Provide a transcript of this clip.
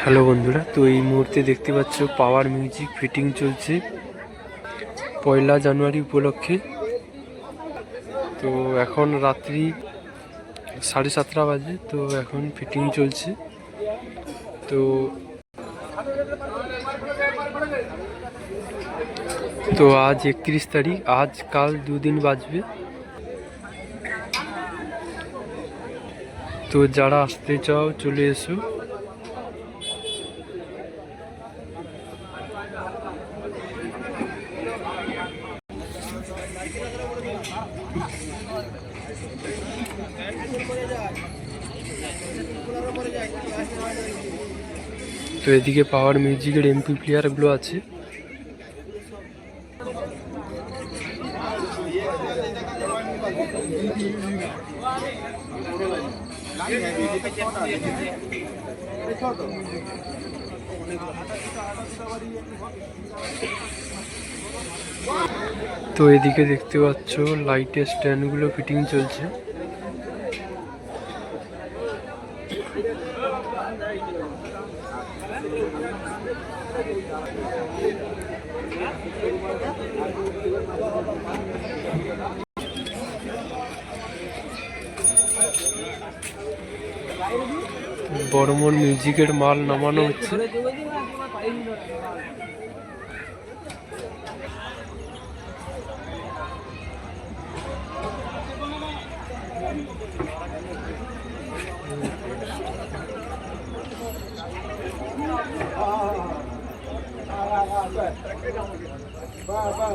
Hello বন্ধুরা, তো এই মুহূর্তে দেখতে পাচ্ছ পাওয়ার মিউজিক ফিটিং চলছে পয়লা জানুয়ারি উপলক্ষে। তো এখন রাত্রি সাড়ে সাতটা বাজে, তো এখন ফিটিং চলছে। তো তো আজ একত্রিশ তারিখ, আজ কাল দুদিন বাজবে। তো যারা আসতে চাও, চলে এসো। তো এদিকে পাওয়ার মিউজিকের এমপি প্লেয়ারগুলো আছে। তো এদিকে দেখতে পাচ্ছ লাইটের স্ট্যান্ডগুলো ফিটিং চলছে। বর্মন মিউজিকের মাল নামানো হচ্ছে। বাহ বাহ